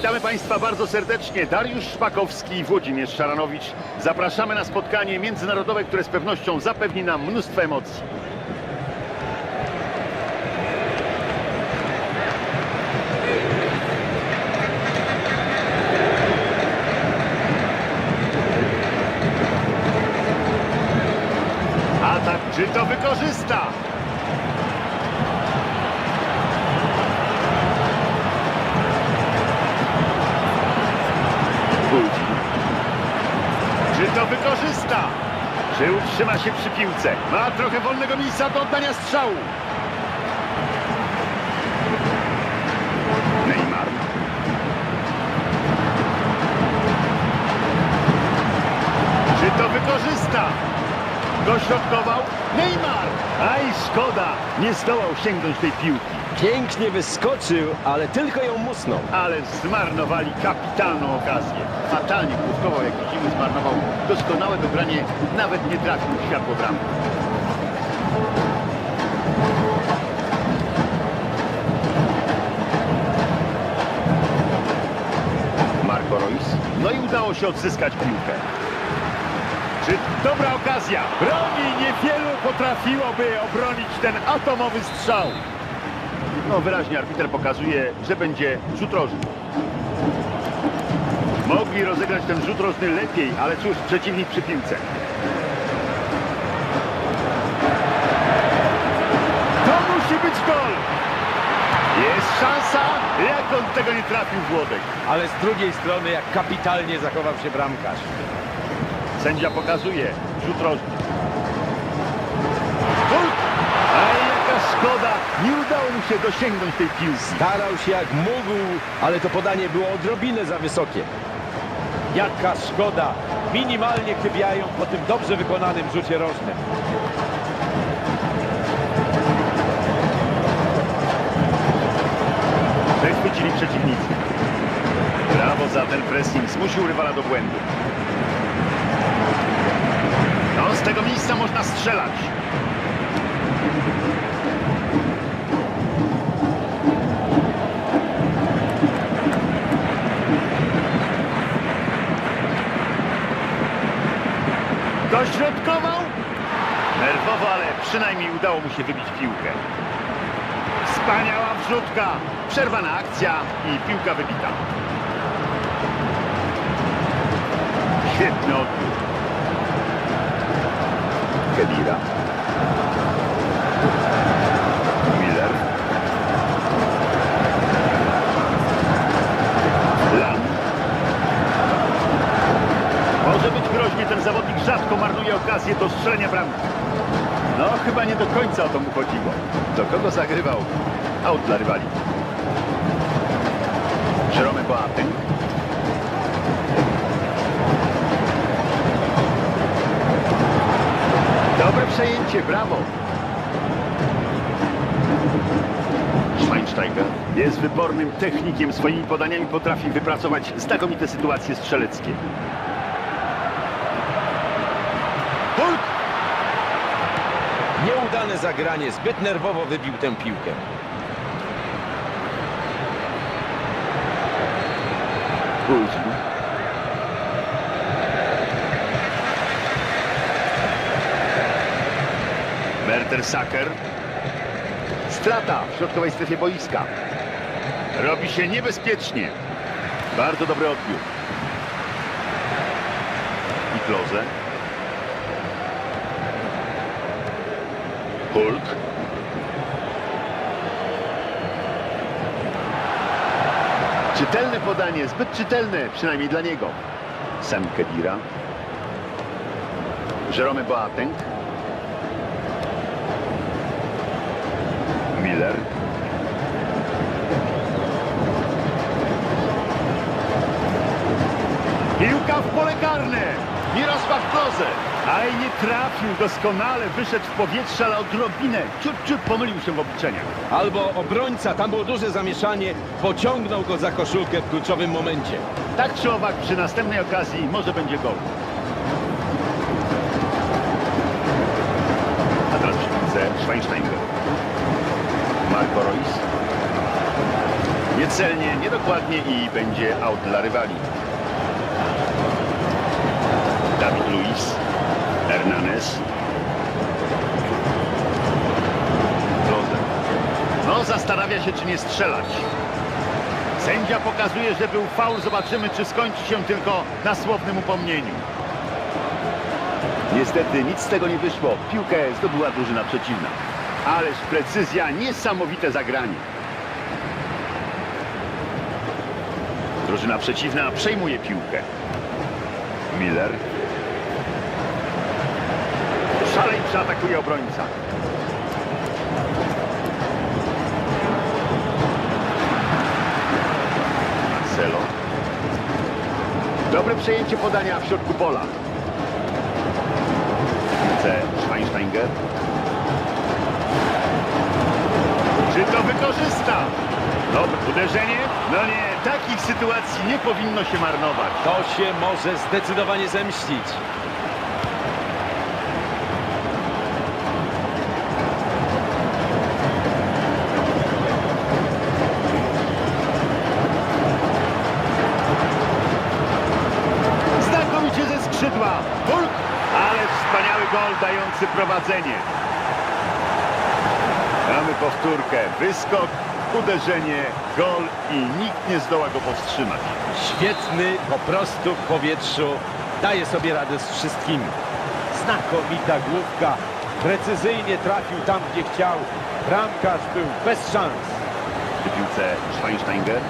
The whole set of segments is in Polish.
Witamy Państwa bardzo serdecznie. Dariusz Szpakowski i Włodzimierz Szaranowicz. Zapraszamy na spotkanie międzynarodowe, które z pewnością zapewni nam mnóstwo emocji. Atak, czy to wykorzysta? Budzi. Czy to wykorzysta? Czy utrzyma się przy piłce? Ma trochę wolnego miejsca do oddania strzału. Neymar. Czy to wykorzysta? Dośrodkował Neymar. Aj, szkoda. Nie zdołał sięgnąć tej piłki. Pięknie wyskoczył, ale tylko ją musnął. Ale zmarnowali kapitalną okazję. Fatalnie główkował, jak widzimy, zmarnował doskonałe dogranie, nawet nie trafił w światło bramki. Marco Reus. No i udało się odzyskać piłkę. Czy dobra okazja? Broni niewielu potrafiłoby obronić ten atomowy strzał. No wyraźnie arbiter pokazuje, że będzie rzut rożny. Mogli rozegrać ten rzut rożny lepiej, ale cóż, przeciwnik przy piłce. To musi być gol! Jest szansa, jak on tego nie trafił Włodek. Ale z drugiej strony, jak kapitalnie zachował się bramkarz. Sędzia pokazuje rzut rożny. Ej, jaka szkoda! Nie udało mu się dosięgnąć tej piłki. Starał się jak mógł, ale to podanie było odrobinę za wysokie. Jaka szkoda! Minimalnie chybiają po tym dobrze wykonanym rzucie rożnym. Przechwycili przeciwnicy. Brawo za ten pressing. Zmusił rywala do błędu. No, z tego miejsca można strzelać. Dośrodkował. Nerwowo, ale przynajmniej udało mu się wybić piłkę. Wspaniała wrzutka. Przerwana akcja i piłka wybita. Świetny odbiór. Kedira. Miller. Lam. Może być groźnie, zawodnik rzadko marnuje okazję do strzelenia bramki. No, chyba nie do końca o to mu chodziło. Do kogo zagrywał? Aut dla rywali. Jerome Boateng. Dobre przejęcie, brawo. Schweinsteiger jest wybornym technikiem. Swoimi podaniami potrafi wypracować znakomite sytuacje strzeleckie. Nieudane zagranie, zbyt nerwowo wybił tę piłkę. Budzi. Werter Saker. Strata w środkowej strefie boiska. Robi się niebezpiecznie. Bardzo dobry odbiór. I Klose. Hulk. Czytelne podanie, zbyt czytelne, przynajmniej dla niego. Sam Kedira. Jerome Boateng. Miller. Piłka w pole karne. Mirosław Klose. Aj, nie trafił doskonale, wyszedł w powietrze, ale odrobinę, ciut, ciut pomylił się w obliczeniach. Albo obrońca, tam było duże zamieszanie, pociągnął go za koszulkę w kluczowym momencie. Tak czy owak, przy następnej okazji może będzie gol. A teraz piłce Schweinsteiger. Marco Reus. Niecelnie, niedokładnie i będzie out dla rywali. Dawid Luiz, Hernanes. Klose. No, zastanawia się, czy nie strzelać. Sędzia pokazuje, że był faul. Zobaczymy, czy skończy się tylko na słownym upomnieniu. Niestety nic z tego nie wyszło. Piłkę zdobyła drużyna przeciwna. Ależ precyzja, niesamowite zagranie. Drużyna przeciwna przejmuje piłkę. Miller. Szaleńczo atakuje obrońca. Marcelo. Dobre przejęcie podania w środku pola. C. Schweinsteiger. Czy to wykorzysta? Dobre uderzenie? No nie, takich sytuacji nie powinno się marnować. To się może zdecydowanie zemścić. Prowadzenie. Mamy powtórkę. Wyskok, uderzenie, gol i nikt nie zdoła go powstrzymać. Świetny, po prostu w powietrzu. Daje sobie radę z wszystkim. Znakomita główka. Precyzyjnie trafił tam, gdzie chciał. Bramkarz był bez szans. Przy piłce Schweinsteiger.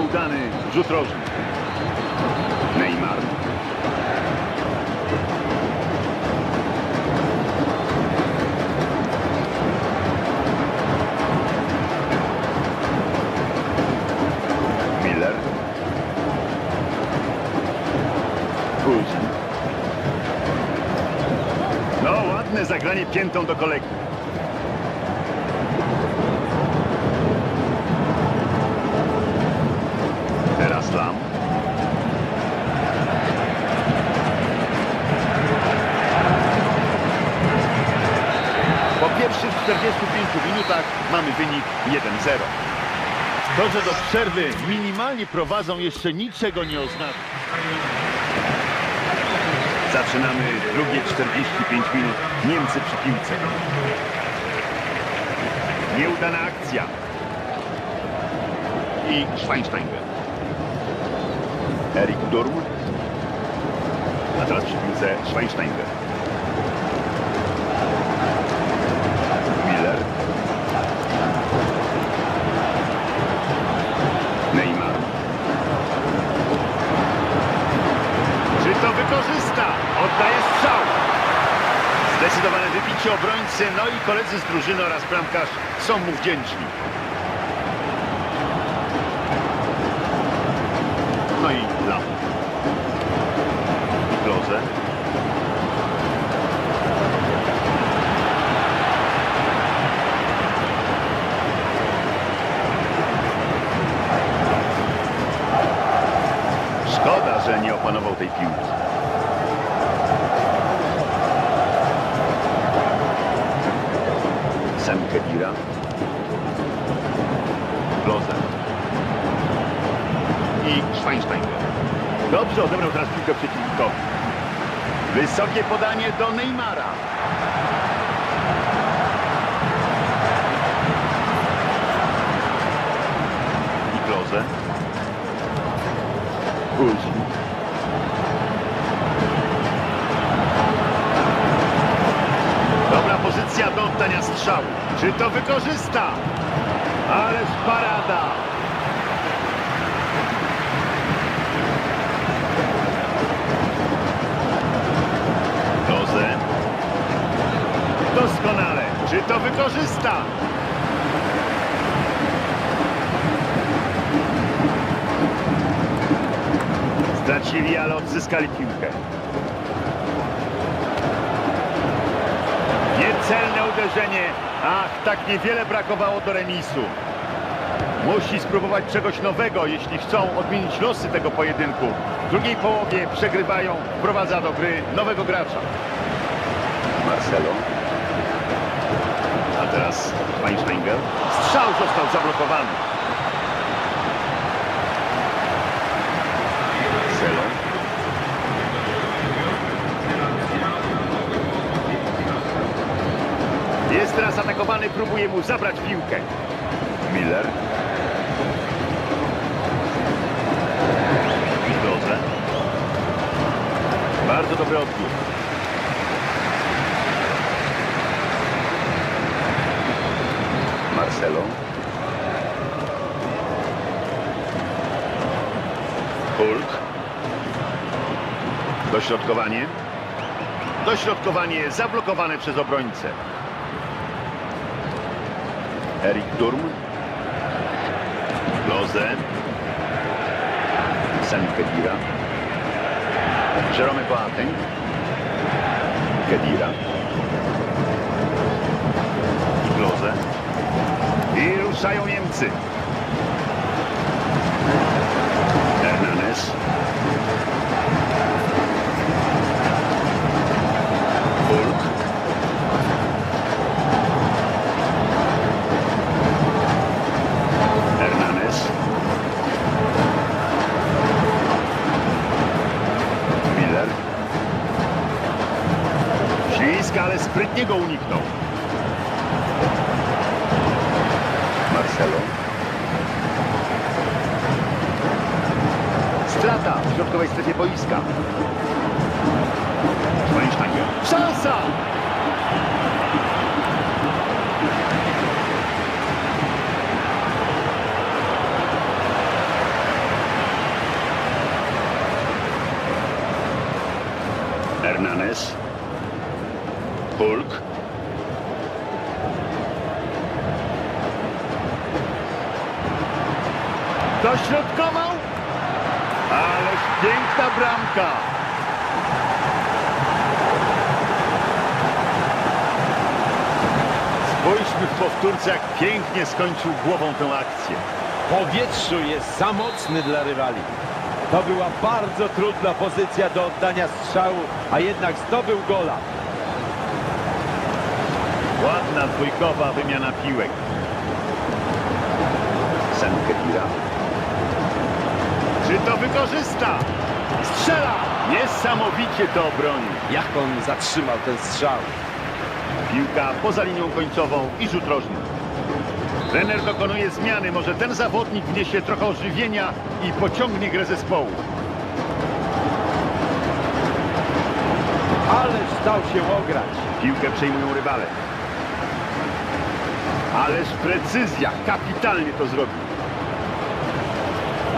Udany rzut rożny. Neymar. Miller. Kuzin. No, ładne zagranie piętą do kolegi. To, że do przerwy minimalnie prowadzą, jeszcze niczego nie oznacza. Zaczynamy drugie 45 minut. Niemcy przy piłce. Nieudana akcja. I Schweinsteiger. Erik Durm. A teraz przy piłce Schweinsteiger. Zdecydowane wybicie obrońcy, no i koledzy z drużyny oraz bramkarz są mu wdzięczni. No i Lam. Dobrze odebrał teraz piłkę przeciwnikowi. Wysokie podanie do Neymara. I Klose. Dobra pozycja do oddania strzału. Czy to wykorzysta? Ależ parada. Klose. Doskonale. Czy to wykorzysta? Stracili, ale odzyskali piłkę. Niecelne uderzenie. Ach, tak niewiele brakowało do remisu. Musi spróbować czegoś nowego, jeśli chcą odmienić losy tego pojedynku. W drugiej połowie przegrywają, wprowadza do gry nowego gracza. Marcelo. Teraz Weinsteiger. Strzał został zablokowany. Marcelo. Jest teraz atakowany, próbuje mu zabrać piłkę. Miller. Dobrze. Bardzo dobry odbiór. Marcelo. Hulk. Dośrodkowanie. Dośrodkowanie zablokowane przez obrońcę. Erik Durm. Loze. Sam Kedira. Jerome Boateng. Kedira. Loze. I ruszają Niemcy. Marcelo. Strata w środkowej strefie boiska. Szansa! Hernanes. Hulk. Dośrodkował. Ależ piękna bramka. Spójrzmy w powtórce, jak pięknie skończył głową tę akcję. W powietrzu jest za mocny dla rywali. To była bardzo trudna pozycja do oddania strzału, a jednak zdobył gola. Ładna dwójkowa wymiana piłek. Sen Kedira. Czy to wykorzysta? Strzela! Niesamowicie to obroni. Jak on zatrzymał ten strzał? Piłka poza linią końcową i rzut rożny. Trener dokonuje zmiany. Może ten zawodnik wniesie trochę ożywienia i pociągnie grę zespołu. Ależ dał się ograć. Piłkę przejmują rywale. Ależ precyzja. Kapitalnie to zrobił.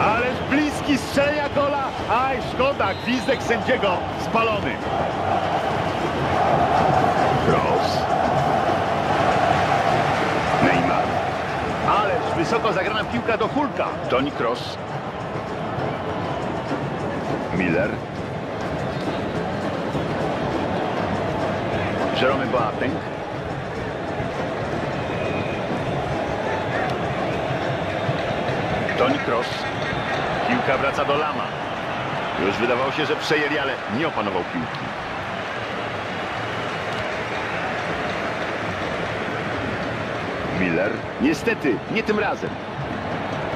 Ależ bliski strzela gola. Aj, szkoda. Gwizdek sędziego spalony. Cross. Neymar. Ależ wysoko zagrana piłka do Hulka. Toni Cross. Miller. Jerome Boateng. Toni Kroos. Piłka wraca do Lama. Już wydawało się, że przejęli, ale nie opanował piłki. Miller. Niestety, nie tym razem.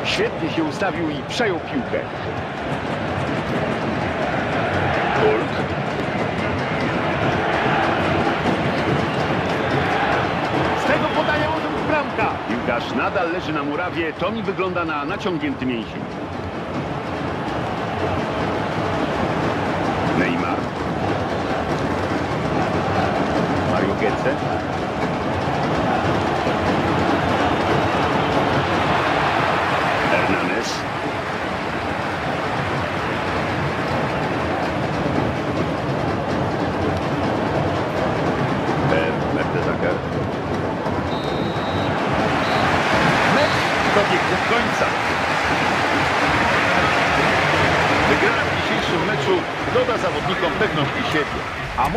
Świetnie się ustawił i przejął piłkę. Hulk. Z tego podania może być bramka. Piłkarz nadal leży na murawie. To mi wygląda na naciągnięty mięsień.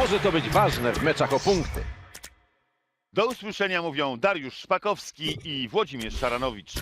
Może to być ważne w meczach o punkty. Do usłyszenia mówią Dariusz Szpakowski i Włodzimierz Szaranowicz.